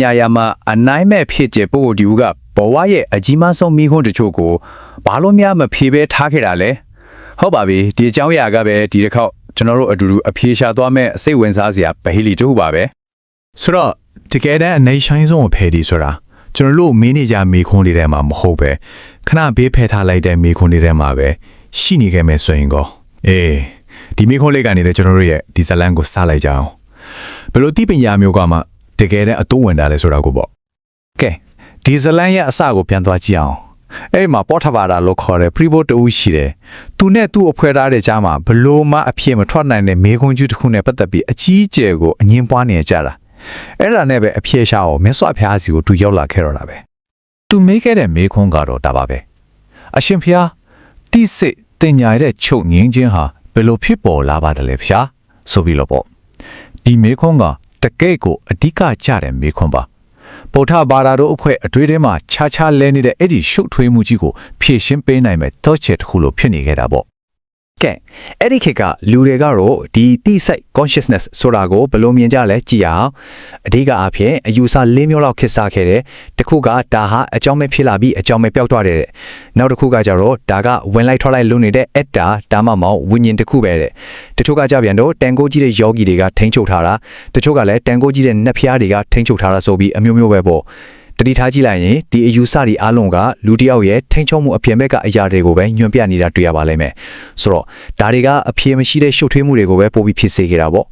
ညာရာမှာအနိုင်မဲ့ဖြစ်တဲ့ပုဂ္ဂိုလ်ဒီဦးကဘဝရဲ့အကြီးမားဆုံးမိခွန်းတချို့ကိုဘာလို့များမဖြေဘဲထားခဲ့တာလဲဟုတ်ပါပြီဒီအကြောင်းအရာကပဲဒီတစ်ခေါက်ကျွန်တော်တို့အတူတူအဖြေရှာသွားမဲ့စိတ်ဝင်စားစရာဗဟိလီတို့ပါပဲဆိုတော့တကယ်တမ်းအနေဆိုင်ဆုံးအဖယ်ဒီဆိုတာကျွန်တော်တို့မင်းနေကြမေခွန်းလေးထဲမှာမဟုတ်ပဲခဏဘေးဖယ်ထားလိုက်တဲ့မေခွန်းလေးထဲမှာပဲရှိနေခဲ့မယ်ဆိုရင်ကောအေးဒီမေခွန်းလေးကနေလည်းကျွန်တော်တို့ရဲ့ဒီဇလန်ကိုစလိုက်ကြအောင်ဘယ်လိုတိပညာမျိုးကမှ တကယ်တမ်းအတိုးဝင်တာလဲဆိုတာကိုပေါ့ကဲဒီဇလန်ရဲ့အစကိုပြန်သွားကြည့်အောင်အဲ့ဒီမှာပေါ်ထပါတာလို့ခေါ်တဲ့ preboot တူရှိတယ်သူနဲ့သူ့အဖွဲသားတဲ့ကြားမှာဘလို့မှအဖြစ်မထွက်နိုင်တဲ့မေခွန်းကျူးတစ်ခုနဲ့ပတ်သက်ပြီးအကြီးအကျယ်ကိုအငင်းပွားနေကြတာအဲ့ဒါနဲ့ပဲအဖြေရှာအောင်မြတ်စွာဘုရားစီကိုသူရောက်လာခဲ့တော့တာပဲသူမေးခဲ့တဲ့မေးခွန်းကတော့ဒါပါပဲအရှင်ဖျားတိစိတ်တင်ညာတဲ့ချုပ်ငင်းခြင်းဟာဘယ်လိုဖြစ်ပေါ်လာပါတယ်လဲဖျားဆိုပြီးတော့ပေါ့ဒီမေးခွန်းက တကယ့်ကိုအဓိကကျတဲ့မေးခွန်းပါဗုဒ္ဓဘာသာတို့အဖွဲ့အတွေ့အထဲမှာခြားခြားလဲနေတဲ့အဲ့ဒီရှုပ်ထွေးမှုကြီးကိုဖြည့်ရှင်းပေးနိုင်မဲ့တော့ချက်တစ်ခုလိုဖြစ်နေခဲ့တာပေါ့ ကဲအဲ့ဒီခေတ်ကလူတွေကတော့ဒီတိစိတ် consciousness ဆိုတာကိုဘယ်လိုမြင်ကြလဲကြည်အောင်အဓိကအားဖြင့်အယူဆ၄မျိုးလောက်ခေတ်စားခဲ့တယ်တစ်ခုကဒါဟာအကြောင်းမဲ့ဖြစ်လာပြီးအကြောင်းမဲ့ပျောက်သွားတယ်တဲ့နောက်တစ်ခုကကြတော့ဒါကဝင်လိုက်ထွက်လိုက်လုပ်နေတဲ့ actor ဒါမှမဟုတ်ဝိညာဉ်တစ်ခုပဲတဲ့တချို့ကကြပြန်တော့တန်ကိုကြီးတဲ့ယောဂီတွေကထိန်းချုပ်ထားတာတချို့ကလည်းတန်ကိုကြီးတဲ့နတ်ဖျားတွေကထိန်းချုပ်ထားတာဆိုပြီးအမျိုးမျိုးပဲပေါ့ တတိထားကြည့်လိုက်ရင်ဒီအယူဆတွေအားလုံးကလူတစ်ယောက်ရဲ့ထိန်းချုပ်မှုအပြင်ဘက်ကအရာတွေကိုပဲညွှန်ပြနေတာတွေ့ရပါလိမ့်မယ်ဆိုတော့ဒါတွေကအပြေမရှိတဲ့ရှုပ်ထွေးမှုတွေကိုပဲပို့ပြီးဖြစ်စေခဲ့တာပေါ့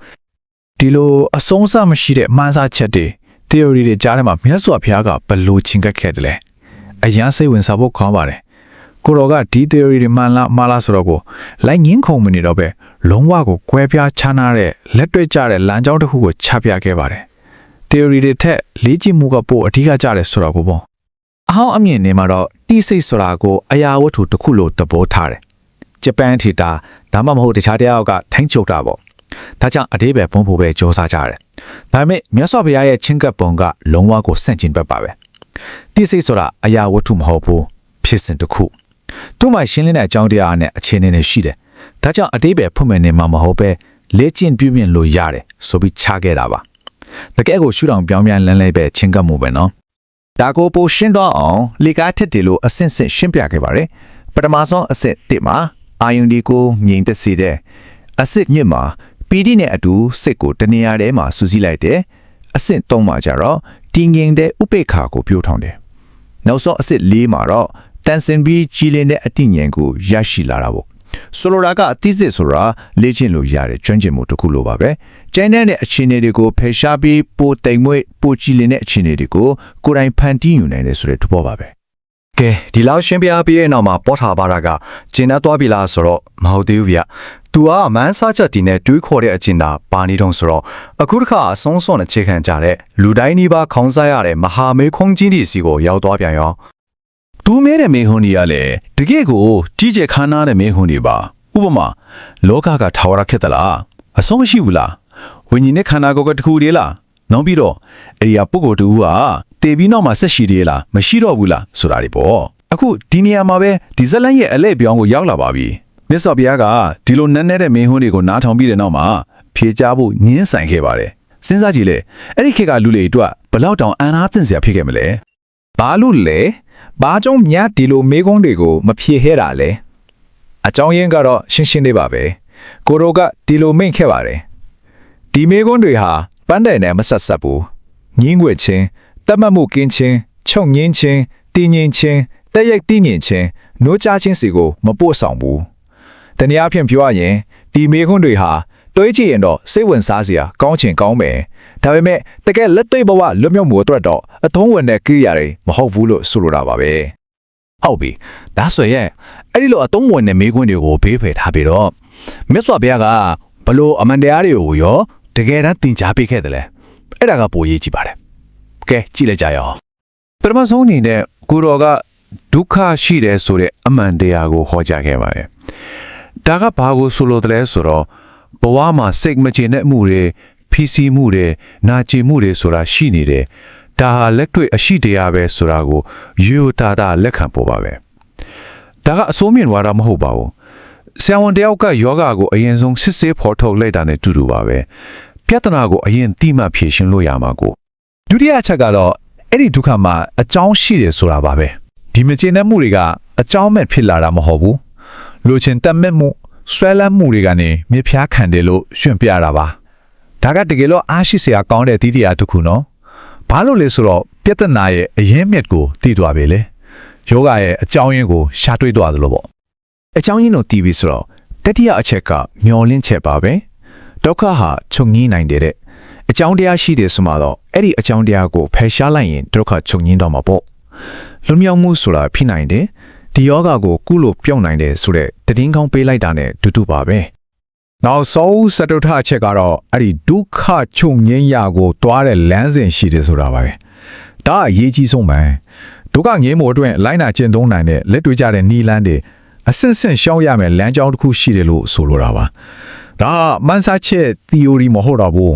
ဒီလိုအဆုံးအစမရှိတဲ့မှန်းစားချက်တွေ theory တွေကြားထဲမှာမြတ်စွာဘုရားကဘယ်လိုချင်းကပ်ခဲ့တယ်လဲအရန်စိတ်ဝင်စားဖို့ခေါင်းပါတယ်ကိုတော်ကဒီ theory တွေမှန်လားမှားလားဆိုတော့ကိုလိုက်ငင်းခုံမနေတော့ပဲလုံးဝကိုကွဲပြားခြားနာတဲ့လက်တွေ့ကျတဲ့လမ်းကြောင်းတစ်ခုကိုချပြခဲ့ပါတယ် theory တွေထက်လေ့ကျင့်မှုကပိုအဓိကကျတယ်ဆိုတော့ကိုပေါ့အဟောင်းအမြင်နေမှာတော့တိစိတ်ဆိုတာကိုအရာဝတ္ထုတစ်ခုလိုသဘောထားတယ်ဂျပန်ထီတာဒါမှမဟုတ်တခြားတယောက်ကထိန်းချုပ်တာပေါ့ဒါကြောင့်အသေးပဲပုံဖို့ပဲစ조사ကြတယ်ဒါပေမဲ့မြတ်စွာဘုရားရဲ့ချင်းကပ်ပုံကလုံးဝကိုဆန့်ကျင်ဘက်ပါပဲတိစိတ်ဆိုတာအရာဝတ္ထုမဟုတ်ဘူးဖြစ်စဉ်တစ်ခုသူ့မှာရှင်းလင်းတဲ့အကြောင်းတရားနဲ့အခြေအနေတွေရှိတယ်ဒါကြောင့်အသေးပဲဖွင့်မယ်နေမှာမဟုတ်ပဲလေ့ကျင့်ပြုမြင်လို့ရတယ်ဆိုပြီးချခဲ့တာပါ တကယ်ကိုရှုထောင့်ပြောင်းပြန်လန်းလဲပဲချင်းကပ်မှုပဲနော်ဒါကိုပိုရှင်းတော့အောင်လေကားထက်တယ်လို့အဆင့်ဆင့်ရှင်းပြခဲ့ပါတယ်ပထမဆုံးအဆင့်1မှာအာယုန်ဒီကိုငြိမ်သက်စေတဲ့အဆင့်2မှာပီတိနဲ့အတူစိတ်ကိုတနေရာထဲမှာစူးစီးလိုက်တယ်အဆင့်3မှာကျတော့တည်ငြိမ်တဲ့ဥပေက္ခကိုပြောထောင်တယ်နောက်ဆုံးအဆင့်4မှာတော့တန်စင်ပြီးကြည်လင်တဲ့အတိညာဉ်ကိုရရှိလာတာပေါ့ ဆိုလိုတာကအသိစစ်ဆိုတာလေ့ကျင့်လို့ရတဲ့ကျွမ်းကျင်မှုတစ်ခုလိုပါပဲကျန်းတဲ့အခြေအနေတွေကိုဖယ်ရှားပြီးပိုတိမ်မွေ့ပိုကြည်လင်တဲ့အခြေအနေတွေကိုကိုယ်တိုင်ဖန်တီးယူနိုင်တယ်ဆိုတဲ့သဘောပါပဲကဲဒီလောက်ရှင်းပြပြီးရဲ့နောက်မှာပေါ်ထားပါတာကကျင်တတ်သွားပြီလားဆိုတော့မဟုတ်သေးဘူးဗျ။ तू ကမန်းစားချက်တီနဲ့တွေးခေါ်တဲ့အကျင်တာပါနေတော့ဆိုတော့အခုတစ်ခါအဆုံးစွန်အခြေခံကြတဲ့လူတိုင်းဒီပါခေါင်းစားရတဲ့မဟာမေခွန်ကြီးတီစီကိုရောက်သွားပြန်ရော သူမဲတဲ့မေဟွန်ကြီးကလည်းတကယ့်ကိုကြီးကျယ်ခမ်းနားတဲ့မေဟွန်ကြီးပါဥပမာလောကကထာဝရဖြစ်သလားအဆုံးမရှိဘူးလားဝိညာဉ်နဲ့ခန္ဓာကိုယ်ကတစ်ခုတည်းလားနောက်ပြီးတော့အဲ့ဒီဟာပုဂ္ဂိုလ်တူဟာတေပြီးနောက်မှာဆက်ရှိသေးလားမရှိတော့ဘူးလားဆိုတာတွေပေါ့အခုဒီနေရာမှာပဲဒီဇက်လန်ရဲ့အလဲပြောင်းကိုရောက်လာပါပြီမြတ်စွာဘုရားကဒီလိုနန်းနေတဲ့မေဟွန်းတွေကိုနားထောင်ပြီးတဲ့နောက်မှာဖြေချဖို့ညှင်းဆန်ခဲ့ပါတယ်စဉ်းစားကြည့်လေအဲ့ဒီခေတ်ကလူတွေအတွက်ဘလောက်တောင်အန်အားသင့်စရာဖြစ်ခဲ့မလဲ ဘာလို့လဲဘာကြောင့်မြတ်ဒီလိုမေးခွန်းတွေကိုမဖြေဟဲတာလဲအကြောင်းရင်းကတော့ရှင်းရှင်းလေးပါပဲကိုရိုကဒီလိုမိန့်ခဲ့ပါတယ်ဒီမေးခွန်းတွေဟာပန်းတိုင်နဲ့မဆက်ဆက်ဘူးညင်းွက်ချင်းတတ်မှတ်မှုကင်းချင်းချုပ်ငင်းချင်းတည်ငြိမ်ချင်းတက်ရိုက်တည်မြင့်ချင်းနိုးကြားချင်းစီကိုမပို့ဆောင်ဘူးတနည်းအားဖြင့်ပြောရရင်ဒီမေးခွန်းတွေဟာ တွေးကြည့်ရင်တော့စိတ်ဝင်စားစရာကောင်းချင်ကောင်းမယ်ဒါပေမဲ့တကယ်လက်တွေ့ဘဝလွတ်မြောက်မှုအတွက်တော့အသုံးဝင်တဲ့ကိရိယာတွေမဟုတ်ဘူးလို့ဆိုလိုတာပါပဲဟုတ်ပြီဒါဆိုရင်အဲ့ဒီလိုအတုံးဝင်တဲ့မေးခွန်းတွေကိုဘေးဖယ်ထားပြီးတော့မြတ်စွာဘုရားကဘလို့အမှန်တရားတွေကိုရောတကယ်တမ်းသင်ကြားပေးခဲ့တယ်လဲအဲ့ဒါကပိုရေးကြည့်ပါတယ်ကဲကြည့်လိုက်ကြရအောင်ပထမဆုံးအနေနဲ့ကိုတော်ကဒုက္ခရှိတယ်ဆိုတဲ့အမှန်တရားကိုဟောကြားခဲ့ပါတယ်။ဒါကဘာကိုဆိုလိုတယ်လဲဆိုတော့ ဘဝမှာစိတ်မချတဲ့မှုတွေဖိစီးမှုတွေနာကျင်မှုတွေဆိုတာရှိနေတယ်။ဒါဟာလက်တွေ့အရှိတရားပဲဆိုတာကိုရိုးသားသားလက်ခံပေါ်ပါပဲ။ဒါကအစိုးမြင်ဝါဒမဟုတ်ပါဘူး။ဆရာဝန်တယောက်ကယောဂကိုအရင်ဆုံးစစ်ဆေးဖော်ထုတ်လိုက်တာနဲ့တူတူပါပဲ။ပြဿနာကိုအရင်တိမှဖြေရှင်းလို့ရမှာကိုဒုတိယအချက်ကတော့အဲ့ဒီဒုက္ခမှာအကြောင်းရှိတယ်ဆိုတာပါပဲဒီမကျေနပ်မှုတွေကအကြောင်းမဲ့ဖြစ်လာတာမဟုတ်ဘူးလိုချင်တတ်မဲ့မှု ဆွဲလန်းမှုတွေကနေမြစ်ဖျားခံတယ်လို့ရှင်ပြတာပါဒါကတကယ်လို့အားရှိစရာကောင်းတဲ့တည်တရားတစ်ခုနော်ဘာလို့လဲဆိုတော့ပြဿနာရဲ့အရင်းမြစ်ကိုတည်သွားပြီလေယောဂရဲ့အကြောင်းရင်းကိုရှာတွေ့သွားသလိုပေါ့အကြောင်းရင်းတို့တည်ပြီဆိုတော့တတိယအချက်ကမျောလင့်ချက်ပါပဲဒုက္ခဟာချုပ်ငင်းနိုင်တယ်တဲ့အကြောင်းတရားရှိတယ်ဆိုမှတော့အဲ့ဒီအကြောင်းတရားကိုဖယ်ရှားလိုက်ရင်ဒုက္ခချုပ်ငင်းတော့မှာပေါ့လွန်မြောက်မှုဆိုတာဖြစ်နိုင်တယ် ဒီယောဂကိုကုလို့ပြုတ်နိုင်တယ်ဆိုတဲ့တည်င်းကောင်းပေးလိုက်တာနဲ့တူတူပါပဲနောက်ဆုံးစတုထအချက်ကတော့အဲ့ဒီဒုက္ခချုပ်ငင်းရာကိုတွားတဲ့လမ်းစဉ်ရှိတယ်ဆိုတာပါပဲဒါအရေးကြီးဆုံးပဲဒုက္ခငင်းမှုအတွက်လိုင်းနာကျင့်သုံးနိုင်တဲ့လက်တွေ့ကြတဲ့နီလန်းတွေအဆင့်ဆင့်ရှောင်းရမယ်လမ်းကြောင်းတစ်ခုရှိတယ်လို့ဆိုလိုတာပါဒါကမန်စာချက် theory မဟုတ်တော့ဘူး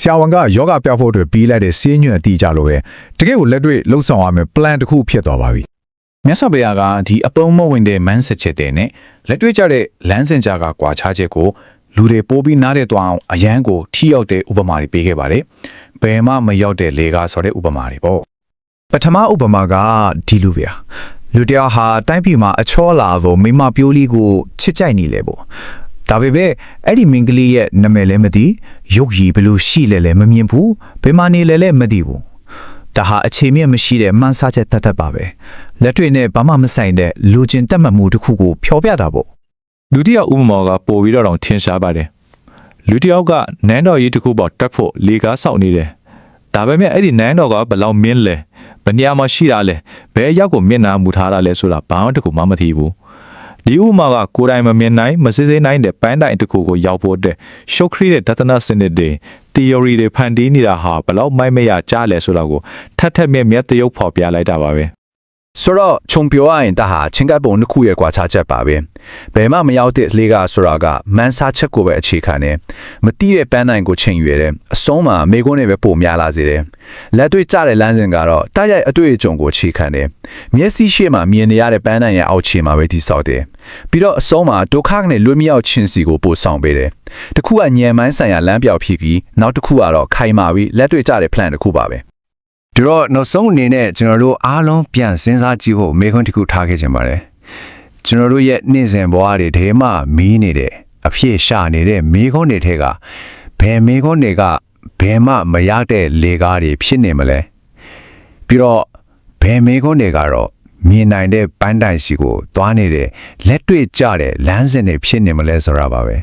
ဆရာဝန်ကယောဂပြဖို့အတွက်ပြီးလိုက်တဲ့ဆေးညွှန်အတီးကြလို့ပဲတကယ်ကိုလက်တွေ့လှုပ်ဆောင်ရမယ် plan တစ်ခုဖြစ်သွားပါပြီ မြတ်စွာဘုရားကဒီအပုံမဝင်တဲ့မန်းဆက်ချက်တဲ့နဲ့လက်တွေ့ကျတဲ့လမ်းစဉ်ကြားကကွာခြားချက်ကိုလူတွေပိုးပြီးနားတဲ့သွားအောင်အရန်ကိုထိရောက်တဲ့ဥပမာတွေပေးခဲ့ပါတယ်။ဘယ်မှမရောက်တဲ့လေကားဆိုတဲ့ဥပမာတွေပေါ့ပထမဥပမာကဒီလိုဗျာလူတယောက်ဟာတိုင်းပြည်မှာအချောလာဖို့မိမပြိုးလေးကိုချစ်ကြိုက်နေလေပေါ့ဒါပေမဲ့အဲ့ဒီမင်္ဂလိရဲ့နာမည်လည်းမသိရုပ်ရည်ဘယ်လိုရှိလဲလည်းမမြင်ဘူးဘယ်မှာနေလဲလည်းမသိဘူးဒါဟာအခြေမြင့်မရှိတဲ့မှန်းဆချက်တတ်တတ်ပါပဲ လက်တွေ့နဲ့ဘာမှမဆိုင်တဲ့လူချင်းတက်မှတ်မှုတစ်ခုကိုဖျော်ပြတာပေါ့လူတစ်ယောက်ဥပမာကပို့ပြီးတော့တောင်ထင်ရှားပါတယ်လူတစ်ယောက်ကနန်းတော်ကြီးတစ်ခုပေါ်တက်ဖို့လေကားဆောက်နေတယ်ဒါပေမဲ့အဲ့ဒီနန်းတော်ကဘယ်လောက်မင်းလဲဘယ်နေရာမှာရှိတာလဲဘယ်အရောက်ကိုမျက်နှာမူထားတာလဲဆိုတာဘာမှတစ်ခုမှမသိဘူးဒီဥပမာကကိုယ်တိုင်မမြင်နိုင်မစစ်စစ်နိုင်တဲ့ပန်းတိုင်တစ်ခုကိုရောက်ဖို့အတွက်ရှုပ်ခရီးတဲ့ဒသနာစနစ်တွေ theory တွေဖန်တီးနေတာဟာဘယ်လောက်မိုက်မရကြားလဲဆိုတာကိုထပ်ထပ်မြက်မြက်တရုပ်ဖော်ပြလိုက်တာပါပဲ ဆိုတော့ခြုံပြောရရင်ဒါဟာချင်းကပ်ပုံတစ်ခုရဲ့ကွာခြားချက်ပါပဲဘယ်မှမရောက်တဲ့လေကားဆိုတာကမန်းစားချက်ကိုပဲအခြေခံတယ်မတိတဲ့ပန်းနိုင်ကိုချိန်ရွယ်တယ်အဆုံးမှာမိကုန်းနဲ့ပဲပုံများလာစေတယ်လက်တွေ့ကျတဲ့လမ်းစဉ်ကတော့တိုက်ရိုက်အတွေ့အကြုံကိုအခြေခံတယ်မျက်စိရှေ့မှာမြင်နေရတဲ့ပန်းနိုင်ရဲ့အောက်ခြေမှာပဲတိဆောက်တယ်ပြီးတော့အဆုံးမှာဒုက္ခနဲ့လွတ်မြောက်ခြင်းစီကိုပို့ဆောင်ပေးတယ်တစ်ခုကညံမိုင်းဆိုင်ရာလမ်းပြောက်ဖြစ်ပြီးနောက်တစ်ခုကတော့ခိုင်မာပြီးလက်တွေ့ကျတဲ့ plan တစ်ခုပါပဲ ဒီတော့နောက်ဆုံးအနေနဲ့ကျွန်တော်တို့အားလုံးပြန်စဉ်းစားကြည့်ဖို့မေခွန်းတစ်ခုထားခဲ့ခြင်းပါတယ်ကျွန်တော်တို့ရဲ့နေ့စဉ်ဘဝတွေထဲမှာမီးနေတဲ့အဖြစ်ရှာနေတဲ့မေခွန်းတွေထဲကဘယ်မေခွန်းတွေကဘယ်မှမရတဲ့လေကားတွေဖြစ်နေမလဲပြီးတော့ဘယ်မေခွန်းတွေကတော့မြင်နိုင်တဲ့ပန်းတိုင်စီကိုသွားနေတဲ့လက်တွေ့ကြတဲ့လမ်းစဉ်တွေဖြစ်နေမလဲဆိုတာပါပဲ